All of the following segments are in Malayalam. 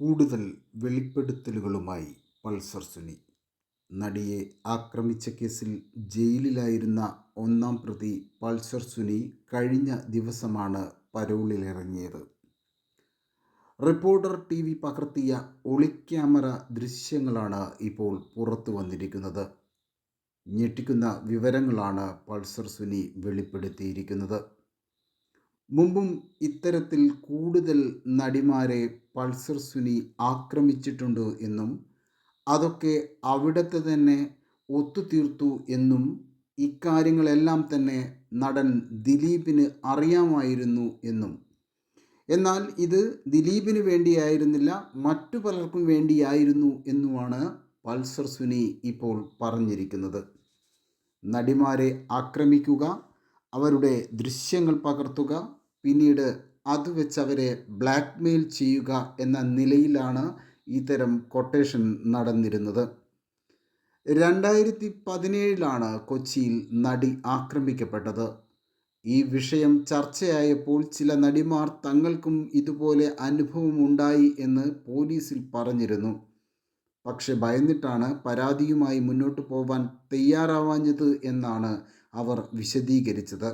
കൂടുതൽ വെളിപ്പെടുത്തലുകളുമായി പൾസർ സുനി. നടിയെ ആക്രമിച്ച കേസിൽ ജയിലിലായിരുന്ന ഒന്നാം പ്രതി പൾസർ സുനി കഴിഞ്ഞ ദിവസമാണ് പരോളിലിറങ്ങിയത്. റിപ്പോർട്ടർ ടി വി പകർത്തിയ ഒളിക്യാമറ ദൃശ്യങ്ങളാണ് ഇപ്പോൾ പുറത്തു വന്നിരിക്കുന്നത്. ഞെട്ടിക്കുന്ന വിവരങ്ങളാണ് പൾസർ സുനി വെളിപ്പെടുത്തിയിരിക്കുന്നത്. മുമ്പും ഇത്തരത്തിൽ കൂടുതൽ നടിമാരെ പൾസർ സുനി ആക്രമിച്ചിട്ടുണ്ട് എന്നും അതൊക്കെ അവിടത്തെ തന്നെ ഒത്തുതീർത്തു എന്നും ഇക്കാര്യങ്ങളെല്ലാം തന്നെ നടൻ ദിലീപിന് അറിയാമായിരുന്നു എന്നും. എന്നാൽ ഇത് ദിലീപിന് വേണ്ടിയായിരുന്നില്ല മറ്റു പലർക്കും വേണ്ടിയായിരുന്നു എന്നുമാണ് പൾസർ സുനി ഇപ്പോൾ പറഞ്ഞിരിക്കുന്നത്. നടിമാരെ ആക്രമിക്കുക അവരുടെ ദൃശ്യങ്ങൾ പകർത്തുക പിന്നീട് അത് വെച്ച് അവരെ ബ്ലാക്ക്മെയിൽ ചെയ്യുക എന്ന നിലയിലാണ് ഇത്തരം കൊട്ടേഷൻ നടന്നിരുന്നത്. രണ്ടായിരത്തി പതിനേഴിലാണ് കൊച്ചിയിൽ നടി ആക്രമിക്കപ്പെട്ടത്. ഈ വിഷയം ചർച്ചയായപ്പോൾ ചില നടിമാർ തങ്ങൾക്കും ഇതുപോലെ അനുഭവമുണ്ടായി എന്ന് പോലീസിൽ പറഞ്ഞിരുന്നു. പക്ഷെ ഭയന്നിട്ടാണ് പരാതിയുമായി മുന്നോട്ട് പോവാൻ തയ്യാറാവാഞ്ഞത് എന്നാണ് അവർ വിശദീകരിച്ചത്.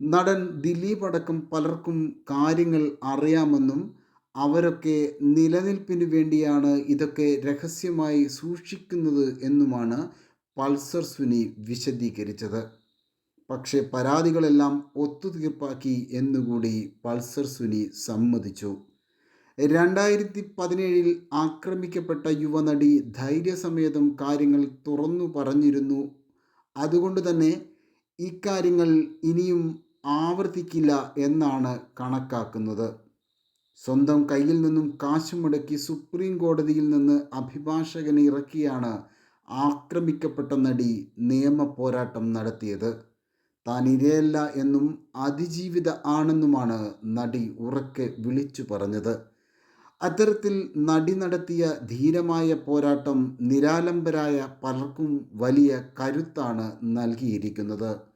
നടൻ ദിലീപ് അടക്കം പലർക്കും കാര്യങ്ങൾ അറിയാമെന്നും അവരൊക്കെ നിലനിൽപ്പിന് വേണ്ടിയാണ് ഇതൊക്കെ രഹസ്യമായി സൂക്ഷിക്കുന്നത് എന്നുമാണ് പൾസർ സുനി വിശദീകരിച്ചത്. പക്ഷേ പരാതികളെല്ലാം ഒത്തുതീർപ്പാക്കി എന്നുകൂടി പൾസർ സുനി സമ്മതിച്ചു. രണ്ടായിരത്തി പതിനേഴിൽ ആക്രമിക്കപ്പെട്ട യുവനടി ധൈര്യസമേതം കാര്യങ്ങൾ തുറന്നു പറഞ്ഞിരുന്നു. അതുകൊണ്ട് തന്നെ ഇക്കാര്യങ്ങൾ ഇനിയും ആവർത്തിക്കില്ല എന്നാണ് കണക്കാക്കുന്നത്. സ്വന്തം കയ്യിൽ നിന്നും കാശ് മുടക്കി സുപ്രീം കോടതിയിൽ നിന്ന് അഭിഭാഷകനെ ഇറക്കിയാണ് ആക്രമിക്കപ്പെട്ട നടി നിയമ പോരാട്ടം നടത്തിയത്. താൻ ഇരയല്ല എന്നും അതിജീവിത ആണെന്നുമാണ് നടി ഉറക്കെ വിളിച്ചു പറഞ്ഞത്. അത്തരത്തിൽ നടി നടത്തിയ ധീരമായ പോരാട്ടം നിരാലംബരായ പലർക്കും വലിയ കരുത്താണ് നൽകിയിരിക്കുന്നത്.